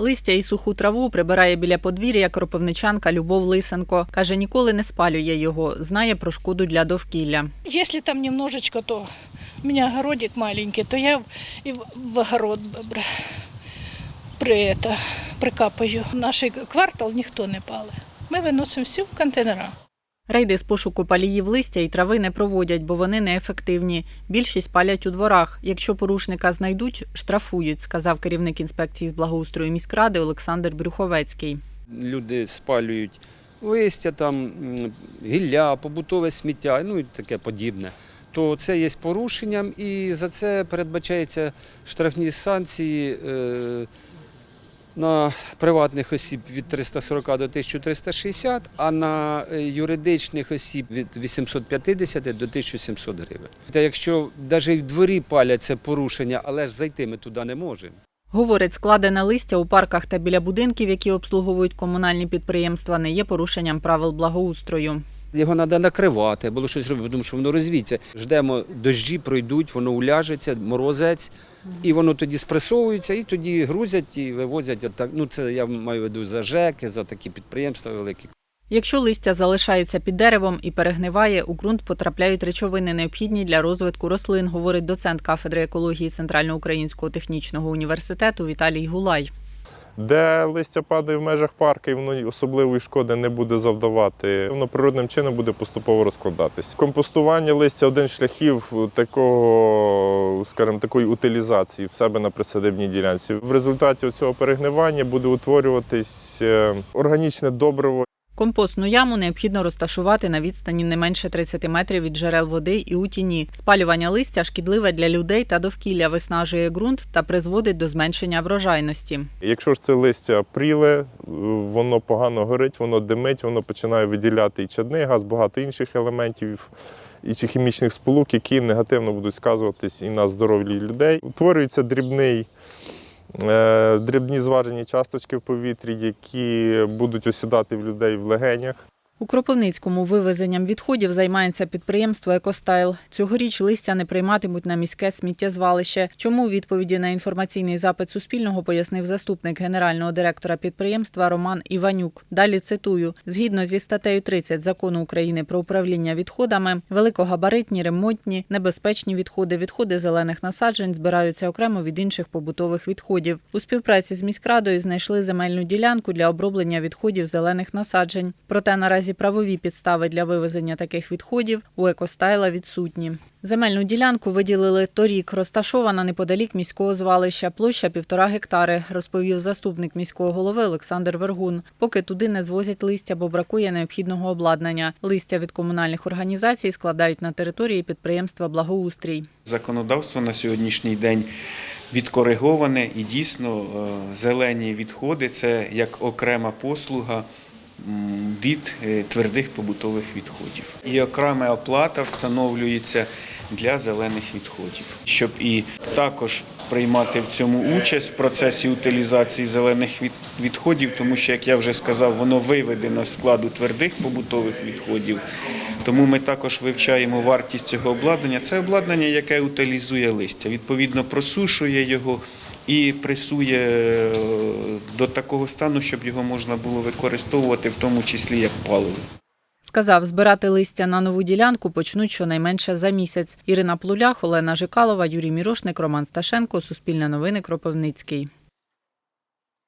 Листя і суху траву прибирає біля подвір'я кропивничанка Любов Лисенко. Каже, ніколи не спалює його, знає про шкоду для довкілля. Якщо там немножечко, то у мене городик маленький, то я и в огород при прикапаю. Наш квартал ніхто не пале. Ми виносимо всі в контейнера. Рейди з пошуку паліїв листя і трави не проводять, бо вони неефективні. Більшість палять у дворах. Якщо порушника знайдуть, штрафують, сказав керівник інспекції з благоустрою міськради Олександр Брюховецький. Люди спалюють листя, там, гілля, побутове сміття, ну і таке подібне. То це є порушенням, і за це передбачаються штрафні санкції е, на приватних осіб від 340 до 1360, а на е, юридичних осіб від 850 до 1700 гривень. Та якщо навіть в дворі палять це порушення, але ж зайти ми туди не можемо. Говорить, складене листя у парках та біля будинків, які обслуговують комунальні підприємства, не є порушенням правил благоустрою. Його треба накривати, було щось робити, тому що воно розвіється. Ждемо, дощі пройдуть, воно уляжеться, морозець, і воно тоді спресовується, і тоді грузять і вивозять. Отак. Ну, це я маю в виду за ЖЕКи, за такі підприємства великі. Якщо листя залишається під деревом і перегниває, у ґрунт потрапляють речовини, необхідні для розвитку рослин, говорить доцент кафедри екології Центральноукраїнського технічного університету Віталій Гулай. Де листя падає в межах парку, і воно особливої шкоди не буде завдавати. Воно природним чином буде поступово розкладатися. Компостування листя один з шляхів такого, скажімо, такої утилізації в себе на присадибній ділянці. В результаті цього перегнивання буде утворюватись е, органічне добриво. Компостну яму необхідно розташувати на відстані не менше 30 метрів від джерел води і у тіні. Спалювання листя шкідливе для людей та довкілля, виснажує ґрунт та призводить до зменшення врожайності. Якщо ж це листя пріле, е, воно погано горить, воно димить, воно починає виділяти і чадний газ, багато інших елементів і чи хімічних сполук, які негативно будуть сказуватись і на здоров'ї людей. Утворюється дрібний. Е, Дрібні зважені часточки в повітрі, які будуть осідати в людей в легенях. У Кропивницькому вивезенням відходів займається підприємство Екостайл. Цьогоріч листя не прийматимуть на міське сміттєзвалище. Чому у відповіді на інформаційний запит Суспільного пояснив заступник генерального директора підприємства Роман Іванюк. Далі цитую: згідно зі статтею 30 закону України про управління відходами, великогабаритні, ремонтні, небезпечні відходи, відходи зелених насаджень збираються окремо від інших побутових відходів. У співпраці з міськрадою знайшли земельну ділянку для оброблення відходів зелених насаджень. Проте наразі правові підстави для вивезення таких відходів у екостайла відсутні. Земельну ділянку виділили торік, розташована неподалік міського звалища, площа півтора гектари, розповів заступник міського голови Олександр Вергун. Поки туди не звозять листя, бо бракує необхідного обладнання. Листя від комунальних організацій складають на території підприємства Благоустрій. Законодавство на сьогоднішній день відкориговане і дійсно е, зелені відходи це як окрема послуга від е, твердих побутових відходів. І окрема оплата встановлюється для зелених відходів, щоб і також приймати в цьому участь в процесі утилізації зелених відходів, тому що, як я вже сказав, воно виведено з складу твердих побутових відходів. Тому ми також вивчаємо вартість цього обладнання. Це обладнання, яке утилізує листя, відповідно просушує його і пресує е, до такого стану, щоб його можна було використовувати, в тому числі як паливо. Сказав, збирати листя на нову ділянку почнуть щонайменше за місяць. Ірина Плулях, Олена Жикалова, Юрій Мірошник, Роман Сташенко, Суспільне новини, Кропивницький.